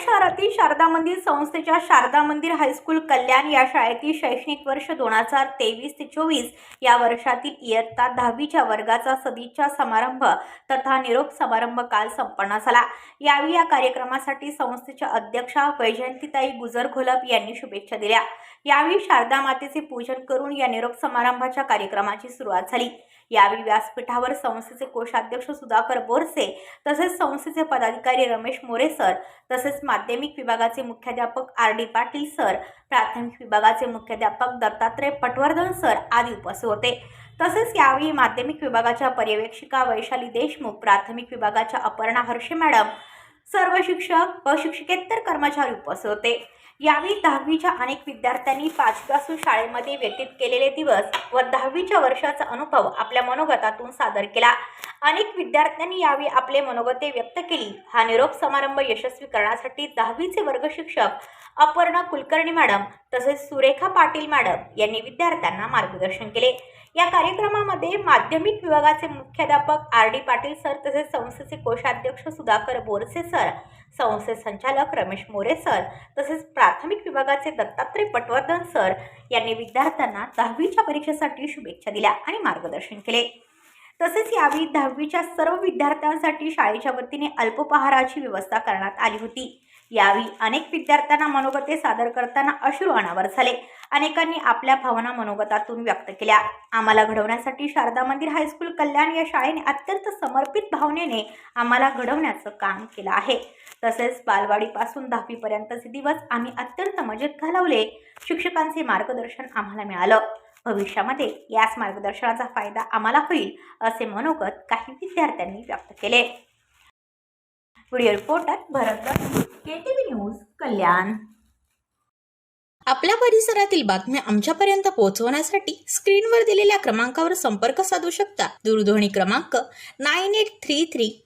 शहरातील शारदा मंदिर संस्थेच्या शारदा मंदिर हायस्कूल कल्याण या शाळेतील शैक्षणिक वर्ष दोन हजार तेवीस ते चोवीस या वर्षातील इयत्ता दहावीच्या वर्गाचा सदिच्छा समारंभ तथा निरोप समारंभ काल संपन्न झाला. यावेळी या कार्यक्रमासाठी संस्थेच्या अध्यक्षा वैजयंतीताई गुजर घोलप यांनी शुभेच्छा दिल्या. यावेळी शारदा मातेचे पूजन करून या निरोप समारंभाच्या कार्यक्रमाची सुरुवात झाली. यावेळी व्यासपीठावर संस्थेचे कोषाध्यक्ष सुधाकर बोरसे तसेच संस्थेचे पदाधिकारी रमेश मोरे सर तसेच माध्यमिक विभागाचे मुख्याध्यापक आर डी पाटील सर प्राथमिक विभागाचे मुख्याध्यापक दत्तात्रय पटवर्धन सर आदी उपस्थित होते. तसेच यावेळी माध्यमिक विभागाच्या पर्यवेक्षिका वैशाली देशमुख प्राथमिक विभागाच्या अपर्णा हर्षे मॅडम सर्व शिक्षक व शिक्षकेतर कर्मचारी उपस्थित होते. यावेळी दहावीच्या अनेक विद्यार्थ्यांनी पाचवीपासून शाळेमध्ये व्यतीत केलेले दिवस व दहावीच्या वर्षाचा अनुभव आपल्या मनोगतातून सादर केला. अनेक विद्यार्थ्यांनी यावेळी आपले मनोगते व्यक्त केली. हा निरोप समारंभ यशस्वी करण्यासाठी दहावीचे वर्ग शिक्षक अपर्णा कुलकर्णी मॅडम तसेच सुरेखा पाटील मॅडम यांनी विद्यार्थ्यांना मार्गदर्शन केले. या कार्यक्रमामध्ये माध्यमिक विभागाचे मुख्याध्यापक आर डी पाटील सर तसेच संस्थेचे कोषाध्यक्ष सुधाकर बोरसे सर संस्थे संचालक रमेश मोरे सर तसेच प्राथमिक विभागाचे दत्तात्रय पटवर्धन सर यांनी विद्यार्थ्यांना दहावीच्या परीक्षेसाठी शुभेच्छा दिल्या आणि मार्गदर्शन केले. तसेच यावेळी दहावीच्या सर्व विद्यार्थ्यांसाठी शाळेच्या वतीने अल्पोपहाराची व्यवस्था करण्यात आली होती. यावेळी अनेक विद्यार्थ्यांना मनोगते सादर करताना अश्रू अनावर झाले. अनेकांनी आपल्या भावना मनोगतातून व्यक्त केल्या. आम्हाला घडवण्यासाठी शारदा मंदिर हायस्कूल कल्याण या शाळेने अत्यंत समर्पित भावनेने आम्हाला घडवण्याचं काम केलं आहे. तसेच बालवाडीपासून दहावीपर्यंतचे दिवस आम्ही अत्यंत मजेत घालवले. शिक्षकांचे मार्गदर्शन आम्हाला मिळालं. भविष्यामध्ये याच मार्गदर्शनाचा फायदा आम्हाला होईल असे मनोगत काही विद्यार्थ्यांनी व्यक्त केले. Video reporter Bharat KTV news Kalyan. आपल्या परिसरातील बातम्या आमच्यापर्यंत पोहोचवण्यासाठी स्क्रीनवर दिलेल्या क्रमांकावर संपर्क साधू शकता. दूरध्वनी क्रमांक nine eight three three